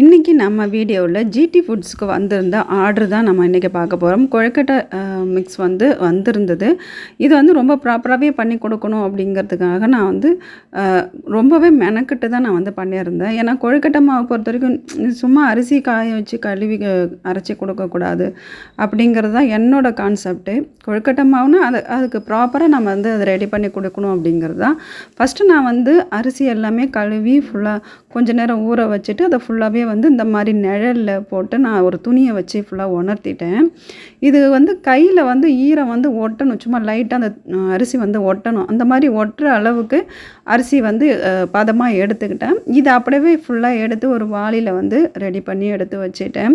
இன்றைக்கி நம்ம வீடியோவில் ஜிடி ஃபுட்ஸ்க்கு வந்திருந்த ஆர்டர் தான் நம்ம இன்றைக்கி பார்க்க போகிறோம் கொழுக்கட்டை மிக்ஸ் வந்து வந்திருந்தது. இது வந்து ரொம்ப ப்ராப்பராகவே பண்ணி கொடுக்கணும் அப்படிங்கிறதுக்காக நான் வந்து ரொம்பவே மெனக்கிட்டு தான் நான் வந்து பண்ணியிருந்தேன். ஏன்னா கொழுக்கட்டை மாவு பொறுத்த வரைக்கும் சும்மா அரிசி காய வச்சு கழுவி அரைச்சி கொடுக்கக்கூடாது அப்படிங்கிறது தான் என்னோடய கான்செப்ட்டு கொழுக்கட்டை மாவுனா அது அதுக்கு ப்ராப்பராக நம்ம வந்து அதை ரெடி பண்ணி கொடுக்கணும் அப்படிங்கிறது தான். ஃபஸ்ட்டு நான் வந்து அரிசி எல்லாமே கழுவி ஃபுல்லாக கொஞ்ச நேரம் ஊற வச்சுட்டு அதை ஃபுல்லாகவே வந்து இந்த மாதிரி நிழலில் போட்டு நான் ஒரு துணியை வச்சு ஃபுல்லாக உணர்த்திட்டேன். இது வந்து கையில் வந்து ஈரம் வந்து ஒட்டணும். சும்மா லைட்டாக அந்த அரிசி வந்து ஒட்டணும். அந்த மாதிரி ஒட்டுற அளவுக்கு அரிசி வந்து பதமாக எடுத்துக்கிட்டேன். இதை அப்படியே ஃபுல்லாக எடுத்து ஒரு வாளியில் வந்து ரெடி பண்ணி எடுத்து வச்சுட்டேன்.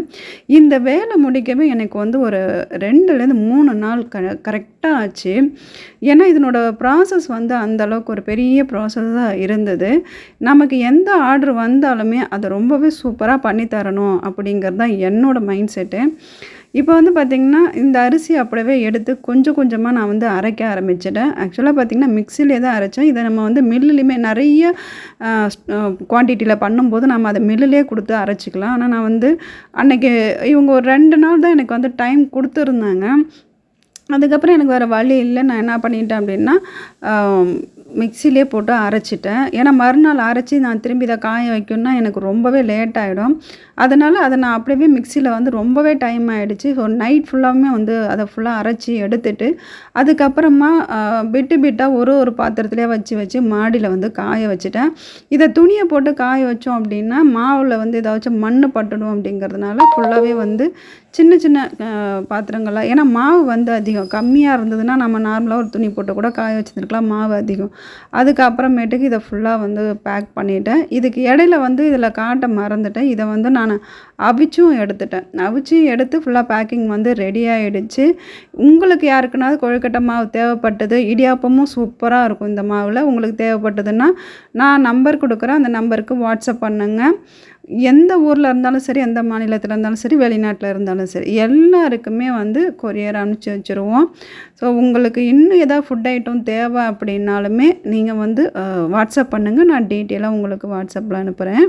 இந்த வேலை முடிக்கவே எனக்கு வந்து ஒரு ரெண்டுலேருந்து மூணு நாள் க கரெக்டாக ஆச்சு. ஏன்னா இதனோட ப்ராசஸ் வந்து அந்த அளவுக்கு ஒரு பெரிய ப்ராசஸாக இருந்தது. நமக்கு எந்த ஆர்டர் வந்தாலுமே அதை ரொம்பவே சூப்பராக பண்ணி தரணும் அப்படிங்கிறது தான் என்னோடய மைண்ட் செட்டு இப்போ வந்து பார்த்திங்கன்னா இந்த அரிசி அப்படியே எடுத்து கொஞ்சம் கொஞ்சமாக நான் வந்து அரைக்க ஆரம்பிச்சிட்டேன். ஆக்சுவலாக பார்த்திங்கன்னா மிக்சிலே தான் அரைச்சேன். இதை நம்ம வந்து மில்லுலேயுமே நிறைய குவான்டிட்டியில் பண்ணும்போது நம்ம அதை மில்லுலேயே கொடுத்து அரைச்சிக்கலாம். ஆனால் நான் வந்து அன்னைக்கு இவங்க ஒரு ரெண்டு நாள் தான் எனக்கு வந்து டைம் கொடுத்துருந்தாங்க. அதுக்கப்புறம் எனக்கு வேறு வழி இல்லை. நான் என்ன பண்ணிட்டேன் அப்படின்னா மிக்சிலே போட்டு அரைச்சிட்டேன். ஏன்னா மறுநாள் அரைச்சி நான் திரும்பி இதை காய வைக்கணும்னா எனக்கு ரொம்பவே லேட் ஆகிடும் அதனால் அதை நான் அப்படியே மிக்சியில் வந்து ரொம்பவே டைம் ஆகிடுச்சு ஸோ நைட் ஃபுல்லாகவுமே வந்து அதை ஃபுல்லாக அரைச்சி எடுத்துட்டு அதுக்கப்புறமா பிட்டு பிட்டாக ஒரு ஒரு பாத்திரத்துலேயே வச்சு வச்சு மாடியில் வந்து காய வச்சுட்டேன். இதை துணியை போட்டு காய வச்சோம் அப்படின்னா மாவில் வந்து ஏதாச்சும் மண் பட்டுடும் அப்படிங்கிறதுனால ஃபுல்லாகவே வந்து சின்ன சின்ன அஹ், பாத்திரங்கள்லாம். ஏன்னா மாவு வந்து அதிகம். கம்மியாக இருந்ததுன்னா நம்ம நார்மலாக ஒரு துணி போட்டு கூட காய வச்சுருக்கலாம் மாவு அதிகம். அதுக்கப்புறமேட்டுக்கு இதை ஃபுல்லாக வந்து பேக் பண்ணிட்டேன். இதுக்கு இடையில வந்து இதில் காட்ட மறந்துட்டேன். இதை வந்து நான் அவிச்சும் எடுத்துட்டேன். அவிச்சும் எடுத்து ஃபுல்லாக பேக்கிங் வந்து ரெடி ஆகிடுச்சு உங்களுக்கு யாருக்குனாவது கொழுக்கட்டை மாவு தேவைப்பட்டது இடியாப்பமும் சூப்பராக இருக்கும் இந்த மாவில். உங்களுக்கு தேவைப்பட்டதுன்னா நான் நம்பர் கொடுக்குறேன். அந்த நம்பருக்கு வாட்ஸ்அப் பண்ணுங்கள் எந்த ஊரில் இருந்தாலும் சரி எந்த மாநிலத்தில் இருந்தாலும் சரி வெளிநாட்டில் இருந்தாலும் சரி எல்லாருக்குமே வந்து கொரியர் அனுப்பிச்சி வச்சுருவோம். ஸோ உங்களுக்கு இன்னும் எதாவது ஃபுட் ஐட்டம் தேவை அப்படின்னாலுமே நீங்கள் வந்து வாட்ஸ்அப் பண்ணுங்கள் நான் டீட்டெயிலாக உங்களுக்கு வாட்ஸ்அப்பில் அனுப்புகிறேன்